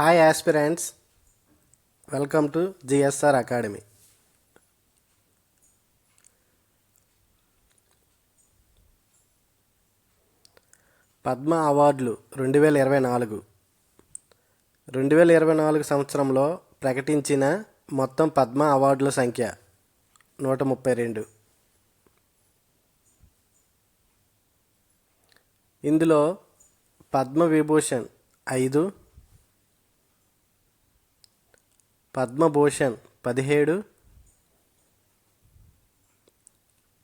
Hi aspirants welcome to GSR academy Padma అవార్డులు రెండు వేల ఇరవై నాలుగు. రెండు వేల ఇరవై నాలుగు సంవత్సరంలో ప్రకటించిన మొత్తం పద్మ అవార్డుల సంఖ్య నూట ముప్పై రెండు. ఇందులో పద్మ విభూషణ్ ఐదు పద్మభూషణ్ పదిహేడు.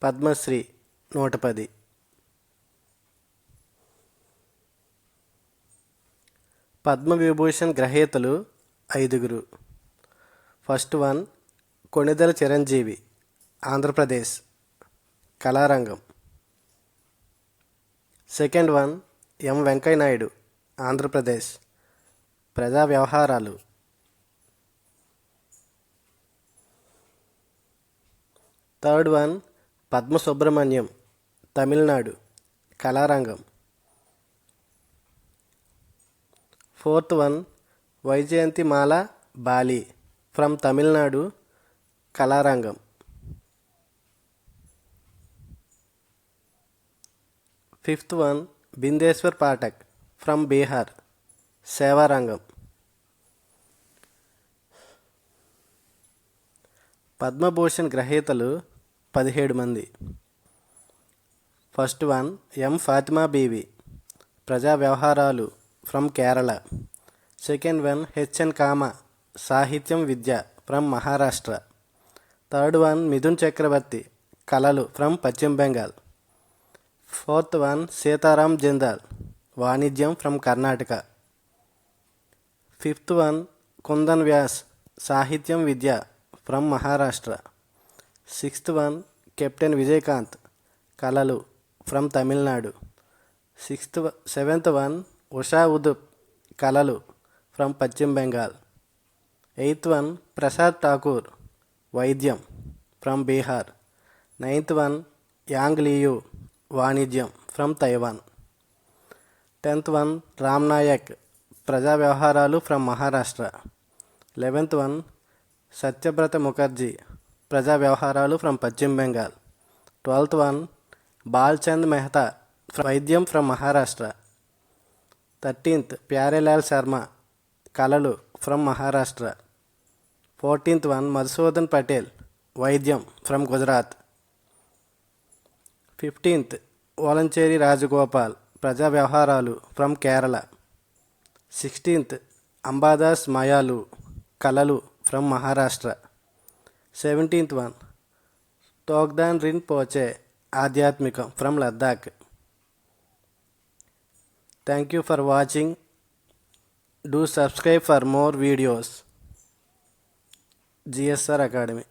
పద్మశ్రీ నూట పది పద్మవిభూషణ్ గ్రహీతలు ఐదుగురు. First one Konidela Chiranjeevi Andhra Pradesh కళారంగం. Second one M Venkaiah Naidu Andhra Pradesh ప్రజా వ్యవహారాలు. Third one Padma Subrahmanyam Tamil Nadu కళారంగం. Fourth one Vyjayanthi Mala Bali from Tamil Nadu కళారంగం. Fifth one Bindeshwar Pathak from Bihar సేవారంగం. పద్మభూషణ్ గ్రహీతలు పదిహేడు మంది. First one M Fathima Beevi. ప్రజా వ్యవహారాలు from Kerala. Second one HN Kama. సాహిత్యం విద్య from Maharashtra. Third one Mithun Chakraborty. కళలు from పశ్చిమ Bengal. Fourth one Sitaram Jindal. వాణిజ్యం from Karnataka. Fifth one Kundan Vyas. సాహిత్యం విద్య from Maharashtra. Sixth one captain Vijayakanth కళలు from Tamil Nadu. Sixth seventh one Usha Uthup కళలు from పశ్చిమ Bengal. Eighth one Prasad Thakur వైద్యం from Bihar. Ninth one Yang Liu వాణిజ్యం from Taiwan. Tenth one Ram Naik ప్రజా వ్యవహారాలు from Maharashtra. Eleventh one Satyabrata Mukherjee ప్రజా వ్యవహారాలు from పశ్చిమ బెంగాల్. ట్వెల్త్ వన్ బాల్చంద్ మెహతా వైద్యం ఫ్రమ్ మహారాష్ట్ర. థర్టీన్త్ ప్యారేలాల్ శర్మ కళలు from Maharashtra. Fourteenth one Madhusudan Patel వైద్యం ఫ్రమ్ గుజరాత్. ఫిఫ్టీన్త్ ఓలంచేరి రాజగోపాల్ ప్రజా వ్యవహారాలు ఫ్రమ్ కేరళ. సిక్స్టీన్త్ అంబాదాస్ మయాలు కళలు from Maharashtra. Seventeenth one Tokdan Rinpoche ఆధ్యాత్మికం from Ladakh thank you for watching do subscribe for more videos GSR academy